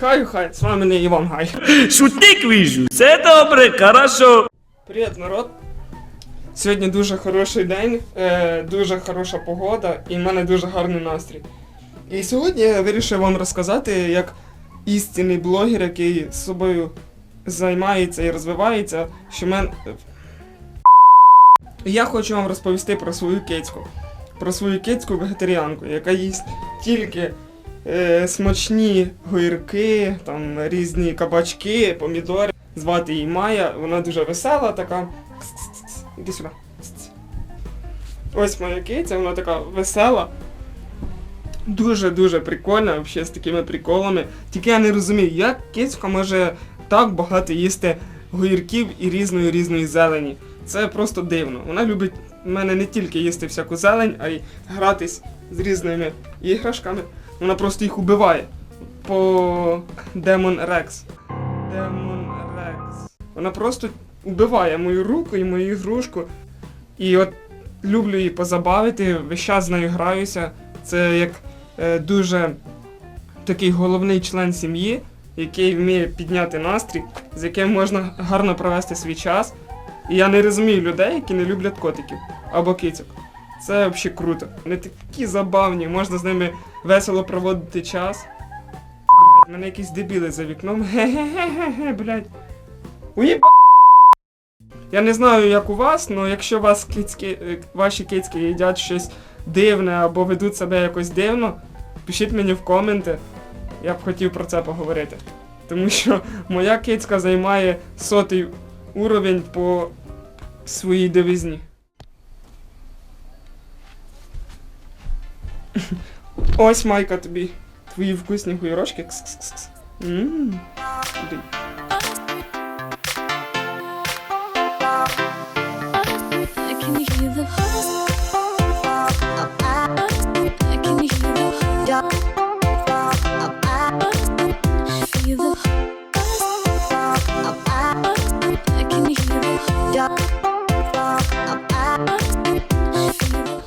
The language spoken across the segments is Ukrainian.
Хай, хай, з вами не Іван Гай. Шутник вижу, все добре, хорошо. Привіт, народ! Сьогодні дуже хороший день, е, дуже хороша погода і в мене дуже гарний настрій. І сьогодні я вирішив вам розказати, як істинний блогер, який з собою займається і розвивається, що мен. Я хочу вам розповісти про свою кицьку. Про свою кицьку вегетаріанку, яка їсть тільки смачні гойрки, там різні кабачки, помідори. Звати її Майя, вона дуже весела така. Іди сюди. Ось моя киця, вона така весела. Дуже-дуже прикольна, взагалі з такими приколами. Тільки я не розумію, як кицька може так багато їсти гойрків і різної різної зелені. Це просто дивно. Вона любить в мене не тільки їсти всяку зелень, а й гратись з різними іграшками. Вона просто їх убиває. По Demon Rex. Demon Rex. Вона просто убиває мою руку і мою ігрушку. І от люблю її позабавити, весь час з нею граюся. Це як е, дуже такий головний член сім'ї, який вміє підняти настрій, з яким можна гарно провести свій час. І я не розумію людей, які не люблять котиків або кицьок. Це взагалі круто. Вони такі забавні, можна з ними весело проводити час. Блять, мене якісь дебіли за вікном. Ге-ге-ге-ге, блять. Уєба. Я не знаю, як у вас, але якщо вас кицьки, е, ваші кицьки їдять щось дивне або ведуть себе якось дивно, пишіть мені в коменти. Я б хотів про це поговорити. Тому що моя кицька займає сотий уровень по своїй дивизні. Ось майка тобі. Твої вкусні хуйрошки. Ммм. Іди. I can hear the I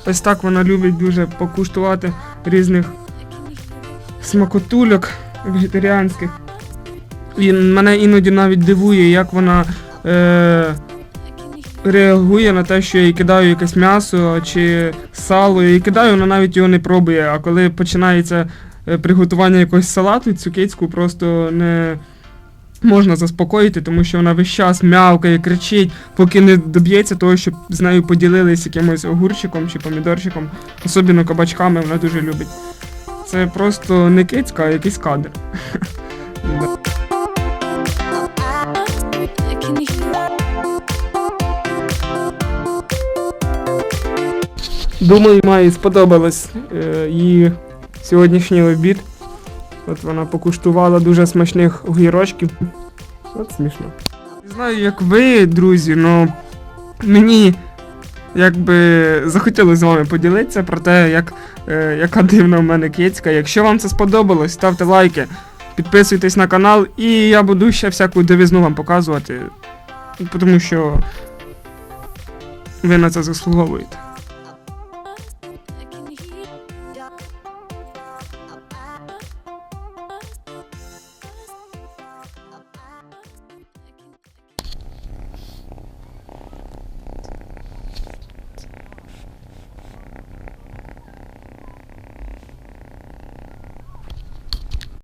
Ось так вона любить дуже покуштувати різних смакотульок вегетаріанських. І мене іноді навіть дивує, як вона е, реагує на те, що я їй кидаю якесь м'ясо чи сало, я кидаю, вона навіть його не пробує. А коли починається е, приготування якогось салату, цю кицьку просто не можна заспокоїти, тому що вона весь час м'явкає, кричить, поки не доб'ється того, щоб з нею поділились якимось огурчиком чи помідорчиком, особливо кабачками, вона дуже любить. Це просто не кицька, а якийсь кадр. Думаю, Майі сподобалось е, її сьогоднішній обід. От вона покуштувала дуже смачних огірочків. От смішно. Не знаю, як ви, друзі, але мені якби захотілося з вами поділитися про те, як, е, яка дивна в мене кицька. Якщо вам це сподобалось, ставте лайки, підписуйтесь на канал, і я буду ще всяку дивізну вам показувати. Тому що ви на це заслуговуєте.